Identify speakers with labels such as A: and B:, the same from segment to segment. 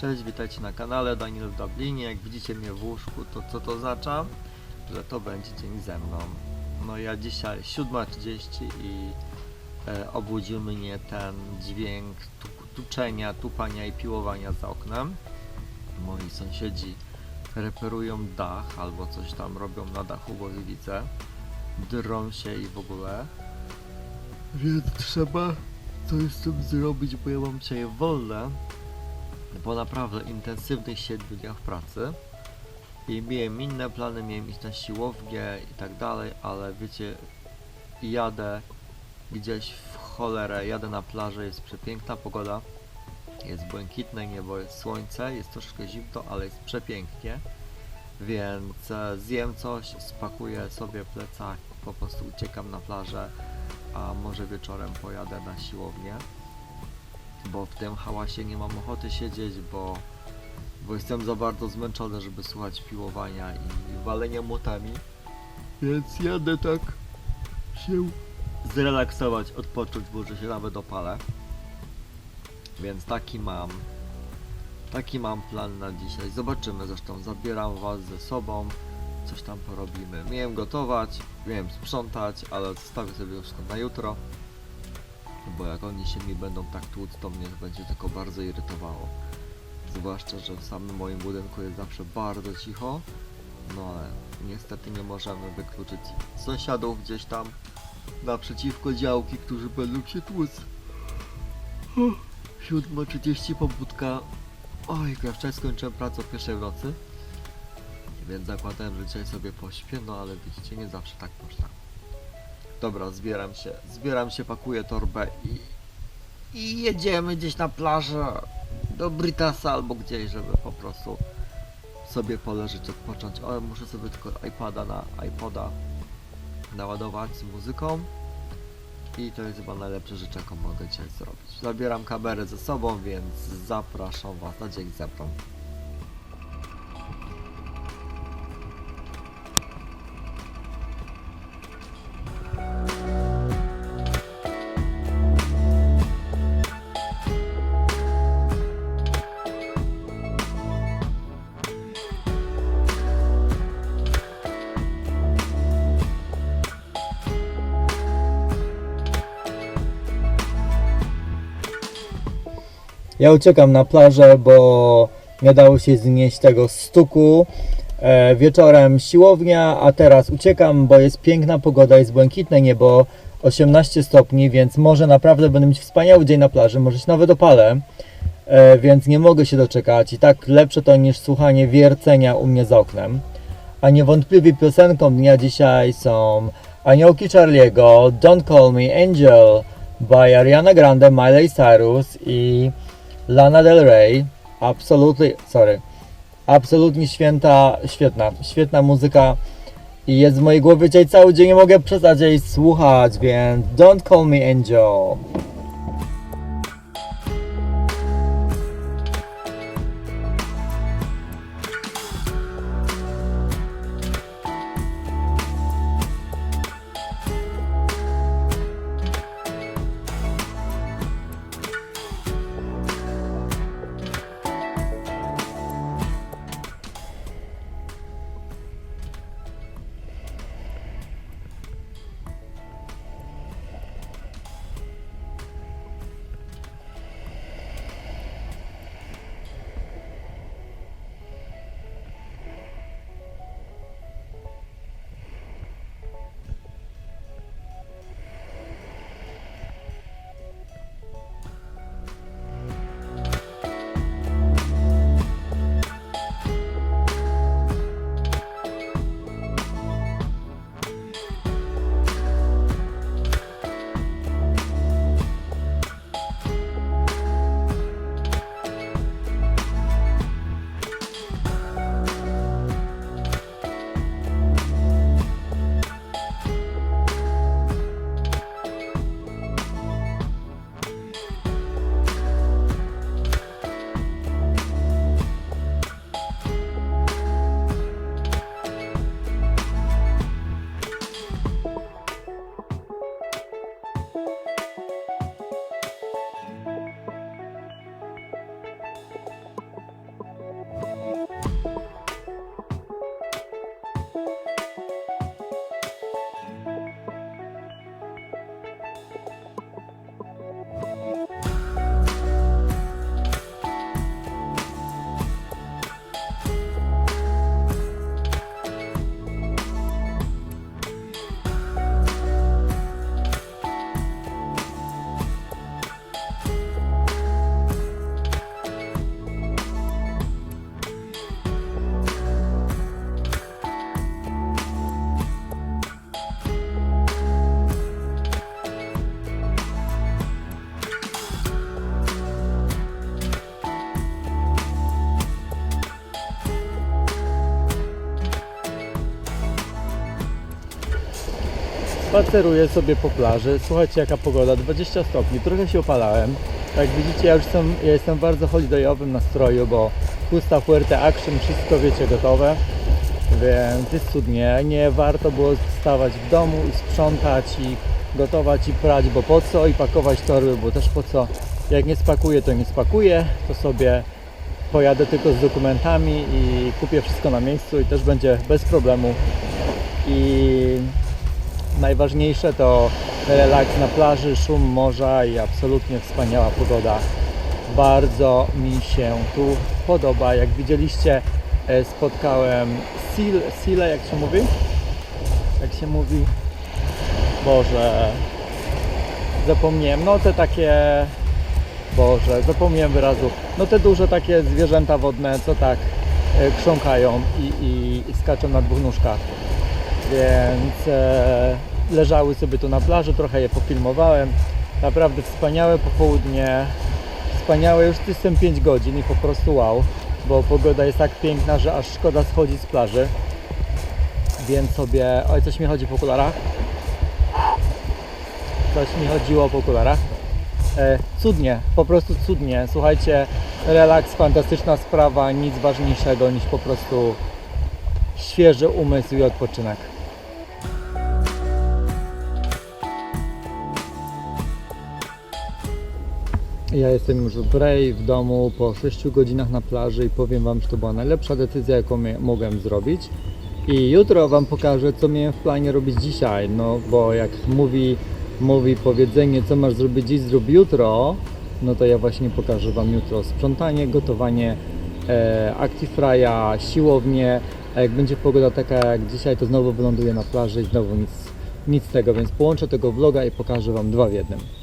A: Cześć, witajcie na kanale Daniel w Dublinie. Jak widzicie mnie w łóżku, to co to oznacza? Że to będzie dzień ze mną. No ja dzisiaj 7.30 i e, obudził mnie ten dźwięk tu, tuczenia, tupania i piłowania za oknem. Moi sąsiedzi reperują dach albo coś tam robią na dachu, bo widzę. Drą się i w ogóle. Więc trzeba coś z tym zrobić, bo ja mam dzisiaj wolne po naprawdę intensywnych 7 dniach pracy. I miałem inne plany, miałem iść na siłownię i tak dalej, ale wiecie, jadę gdzieś w cholerę, jadę na plażę, jest przepiękna pogoda, jest błękitne niebo, jest słońce, jest troszkę zimno, ale jest przepięknie, więc e, zjem coś, spakuję sobie plecak, po prostu uciekam na plażę, a może wieczorem pojadę na siłownię bo w tym hałasie nie mam ochoty siedzieć, bo, bo jestem za bardzo zmęczony, żeby słuchać piłowania i walenia młotami. Więc jadę tak się zrelaksować, odpocząć, może się nawet opalę. Więc taki mam, taki mam plan na dzisiaj. Zobaczymy zresztą, zabieram was ze sobą, coś tam porobimy. Miałem gotować, miałem sprzątać, ale zostawię sobie wszystko na jutro bo jak oni się mi będą tak tłuc, to mnie będzie tylko bardzo irytowało. Zwłaszcza, że w samym moim budynku jest zawsze bardzo cicho, no ale niestety nie możemy wykluczyć sąsiadów gdzieś tam naprzeciwko działki, którzy będą się tłuc. 7.30 pobudka. Oj, wczoraj skończyłem pracę o pierwszej w nocy, więc zakładałem, że dzisiaj sobie pośpię, no ale widzicie, nie zawsze tak można. Dobra, zbieram się. Zbieram się, pakuję torbę i, i jedziemy gdzieś na plażę do Britasa albo gdzieś, żeby po prostu sobie poleżeć, odpocząć. O, muszę sobie tylko iPada na iPoda naładować z muzyką i to jest chyba najlepsze rzecz, jaką mogę dzisiaj zrobić. Zabieram kamerę ze sobą, więc zapraszam Was na dzień ze Ja uciekam na plażę, bo nie dało się znieść tego stuku. E, wieczorem siłownia, a teraz uciekam, bo jest piękna pogoda, jest błękitne niebo, 18 stopni, więc może naprawdę będę mieć wspaniały dzień na plaży, może się nawet opalę, e, więc nie mogę się doczekać. I tak lepsze to niż słuchanie wiercenia u mnie za oknem. A niewątpliwie piosenką dnia dzisiaj są Aniołki Charlie'ego, Don't Call Me Angel by Ariana Grande, Miley Cyrus i Lana Del Rey. Absolutely, sorry. Absolutnie święta, świetna, świetna muzyka i jest w mojej głowie dzisiaj cały dzień, nie mogę przestać jej słuchać, więc Don't Call Me Angel.
B: Spaceruję sobie po plaży. Słuchajcie jaka pogoda, 20 stopni, trochę się opalałem. Jak widzicie ja już jestem, ja jestem w bardzo holidayowym nastroju, bo pusta Fuerte Action, wszystko wiecie gotowe. Więc jest cudnie, nie warto było stawać w domu i sprzątać i gotować i prać, bo po co i pakować torby, bo też po co. Jak nie spakuję, to nie spakuję, to sobie pojadę tylko z dokumentami i kupię wszystko na miejscu i też będzie bez problemu. I najważniejsze to relaks na plaży, szum morza i absolutnie wspaniała pogoda. Bardzo mi się tu podoba. Jak widzieliście, e, spotkałem Sil, Sile, jak się mówi? Jak się mówi? Boże, zapomniałem. No te takie, Boże, zapomniałem wyrazu. No te duże takie zwierzęta wodne, co tak e, krząkają i, i, i skaczą na dwóch nóżkach. Więc e, leżały sobie tu na plaży, trochę je pofilmowałem. Naprawdę wspaniałe popołudnie. Wspaniałe, już jestem 5 godzin i po prostu wow, bo pogoda jest tak piękna, że aż szkoda schodzić z plaży. Więc sobie. Oj, coś mi chodzi po okularach. Coś mi chodziło po okularach. E, cudnie, po prostu cudnie. Słuchajcie, relaks, fantastyczna sprawa, nic ważniejszego niż po prostu świeży umysł i odpoczynek. Ja jestem już w Brej w domu po 6 godzinach na plaży i powiem Wam, że to była najlepsza decyzja, jaką mogłem zrobić. I jutro Wam pokażę, co miałem w planie robić dzisiaj. No bo jak mówi, mówi powiedzenie, co masz zrobić dziś, zrób jutro, no to ja właśnie pokażę Wam jutro sprzątanie, gotowanie, e, Actifry'a, siłownię. A jak będzie pogoda taka jak dzisiaj, to znowu wyląduję na plaży i znowu nic, nic z tego, więc połączę tego vloga i pokażę Wam dwa w jednym.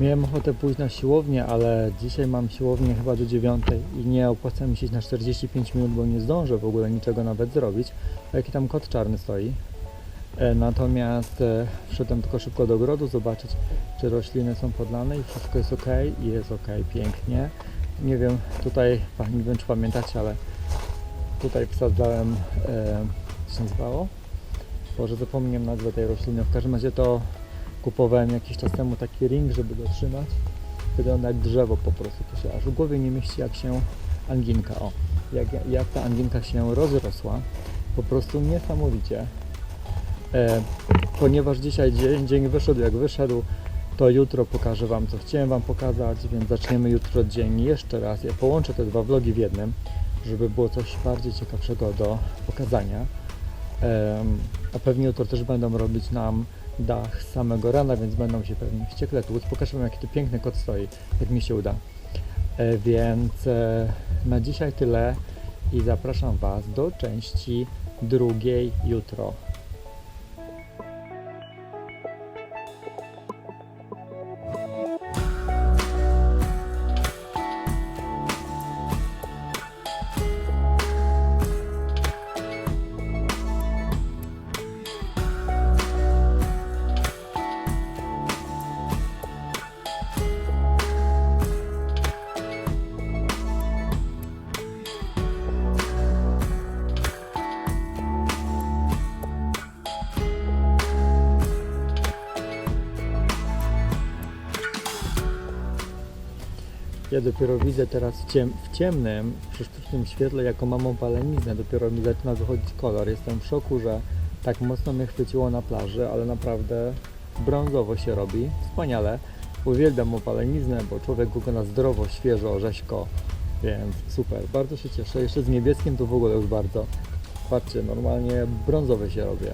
B: Miałem ochotę pójść na siłownię, ale dzisiaj mam siłownię chyba do 9 i nie opłaca mi się na 45 minut, bo nie zdążę w ogóle niczego nawet zrobić. A jaki tam kot czarny stoi. E, natomiast e, wszedłem tylko szybko do ogrodu zobaczyć, czy rośliny są podlane i wszystko jest ok i jest ok, pięknie. Nie wiem, tutaj, nie wiem czy pamiętacie, ale tutaj wsadzałem, e, co się nazywało? Boże, zapomniałem nazwę tej rośliny. W każdym razie to kupowałem jakiś czas temu taki ring, żeby go trzymać. Wygląda jak drzewo po prostu. To się aż w głowie nie mieści jak się anginka. O, jak, jak ta anginka się rozrosła. Po prostu niesamowicie. E, ponieważ dzisiaj dzień, dzień wyszedł jak wyszedł, to jutro pokażę Wam co chciałem Wam pokazać, więc zaczniemy jutro dzień jeszcze raz. Ja połączę te dwa vlogi w jednym, żeby było coś bardziej ciekawszego do pokazania. Em, a pewnie jutro też będą robić nam dach samego rana, więc będą się pewnie wściekle tłuc. Pokażę Wam jaki tu piękny kot stoi, jak mi się uda. E, więc e, na dzisiaj tyle i zapraszam Was do części drugiej jutro. Ja dopiero widzę teraz w, ciem, w ciemnym, przy sztucznym świetle, jako mamą paleniznę, dopiero mi zaczyna wychodzić kolor. Jestem w szoku, że tak mocno mnie chwyciło na plaży, ale naprawdę brązowo się robi. Wspaniale. Uwielbiam opaleniznę, bo człowiek wygląda zdrowo, świeżo, rzeźko, więc super. Bardzo się cieszę. Jeszcze z niebieskim to w ogóle już bardzo. Patrzcie, normalnie brązowy się robię.